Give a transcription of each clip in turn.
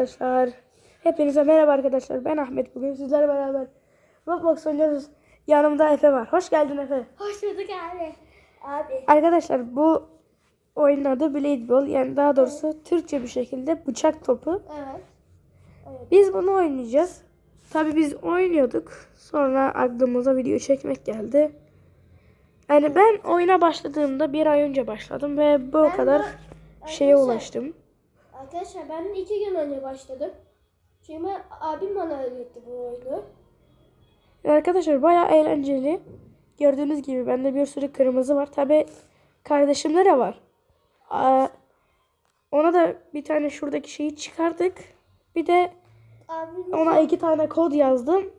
Arkadaşlar. Hepinize merhaba arkadaşlar. Ben Ahmet. Bugün sizlerle beraber Roblox oynuyoruz. Yanımda Efe var. Hoş geldin Efe. Hoş bulduk abi. Abi. Arkadaşlar bu oyunun adı Blade Ball. Yani daha doğrusu Türkçe bir şekilde bıçak topu. Evet. biz bunu oynayacağız. Tabi biz oynuyorduk. Sonra aklımıza video çekmek geldi. Yani ben oyuna başladığımda bir ay önce başladım ve bu Ben kadar de- şeye ulaştım Arkadaşlar ben iki gün önce başladım. Çünkü abim bana öğretti bu oyunu. Arkadaşlar bayağı eğlenceli. Gördüğünüz gibi bende bir sürü kırmızı var. Tabi kardeşimde de var. Aa, ona da bir tane şuradaki şeyi çıkardık. Bir de Abim ona iki tane kod yazdım.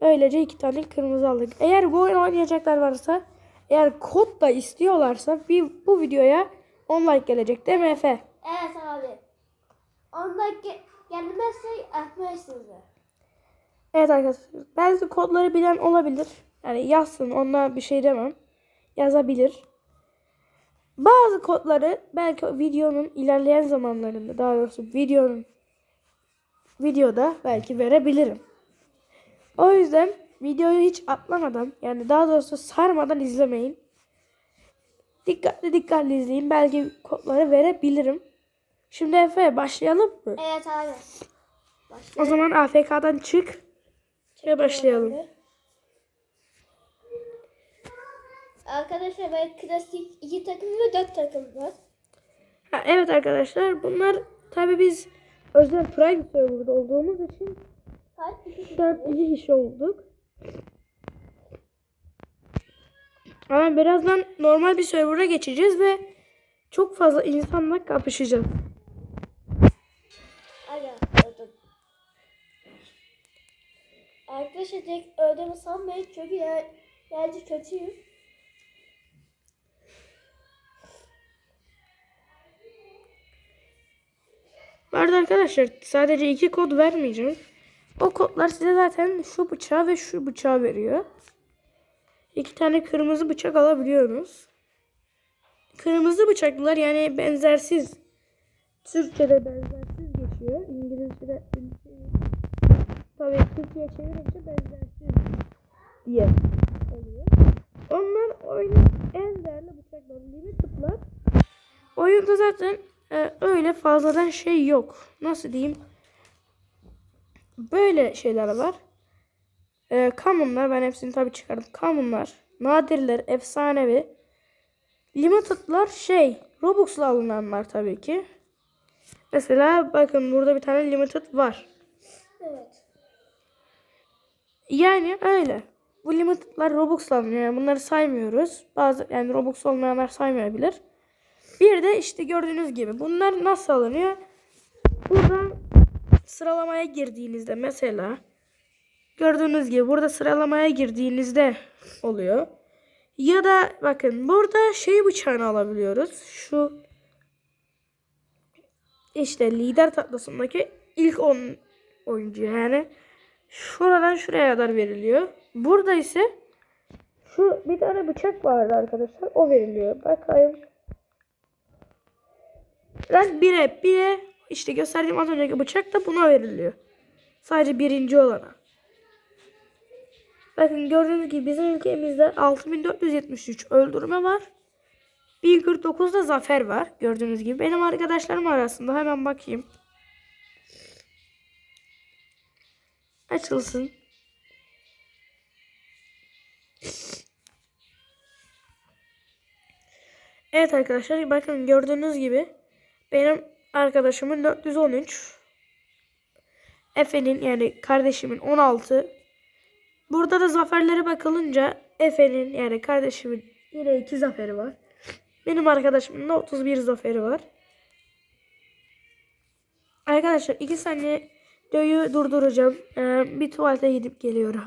Öylece iki tane kırmızı aldık. Eğer bu oyunu oynayacaklar varsa, eğer kod da istiyorlarsa bir, bu videoya 10 like gelecek değil mi Efe? Evet abi. Onda ge gelmezse atmayız size. Evet arkadaşlar. Belki kodları bilen olabilir. Yani yazsın ona bir şey demem. Yazabilir. Bazı kodları belki videonun ilerleyen zamanlarında daha doğrusu videonun videoda belki verebilirim. O yüzden videoyu hiç atlamadan yani daha doğrusu sarmadan izlemeyin. Dikkatli dikkatli izleyin. Belki kodları verebilirim. Şimdi Efe başlayalım mı? Evet abi. O zaman AFK'dan çık ve başlayalım. Arkadaşlar ben klasik iki takım ve dört takım var. Ha, evet arkadaşlar bunlar tabi biz özel prime serverda olduğumuz için Kaç? 4 iki kişi olduk. Ama birazdan normal bir server'a geçeceğiz ve çok fazla insanla kapışacağız. Öldüm. Arkadaşlar direkt öldüğümü sanmayın çünkü yer, yerci kötüyüm. Bu arada arkadaşlar sadece iki kod vermeyeceğim. O kodlar size zaten şu bıçağı ve şu bıçağı veriyor. İki tane kırmızı bıçak alabiliyorsunuz. Kırmızı bıçaklılar yani benzersiz. Türkçe'de benzersiz tabii Türkçe'ye çevirince benzersiz diye oluyor. Onlar oyunun en değerli bıçakları. Limited'lar. Oyunda zaten e, öyle fazladan şey yok. Nasıl diyeyim? Böyle şeyler var. E, common'lar ben hepsini tabii çıkardım. Common'lar, nadirler, efsanevi. Limited'lar şey, Robux'la alınanlar tabii ki. Mesela bakın burada bir tane limited var. Evet. Yani öyle. Bu limited'lar Robux'la alınıyor. Yani bunları saymıyoruz. Bazı yani Robux olmayanlar saymayabilir. Bir de işte gördüğünüz gibi bunlar nasıl alınıyor? Burada sıralamaya girdiğinizde mesela gördüğünüz gibi burada sıralamaya girdiğinizde oluyor. Ya da bakın burada şey bıçağını alabiliyoruz. Şu işte lider tablasındaki ilk 10 oyuncu yani şuradan şuraya kadar veriliyor. Burada ise şu bir tane bıçak vardı arkadaşlar. O veriliyor. Bakayım. Rank 1'e 1'e işte gösterdiğim az önceki bıçak da buna veriliyor. Sadece birinci olana. Bakın gördüğünüz gibi bizim ülkemizde 6473 öldürme var. 1049 da zafer var. Gördüğünüz gibi. Benim arkadaşlarım arasında hemen bakayım. Açılsın. Evet arkadaşlar bakın gördüğünüz gibi benim arkadaşımın 413 Efe'nin yani kardeşimin 16 Burada da zaferlere bakılınca Efe'nin yani kardeşimin yine 2 zaferi var. Benim arkadaşımın da 31 zaferi var. Arkadaşlar 2 saniye videoyu durduracağım. Ee, bir tuvalete gidip geliyorum.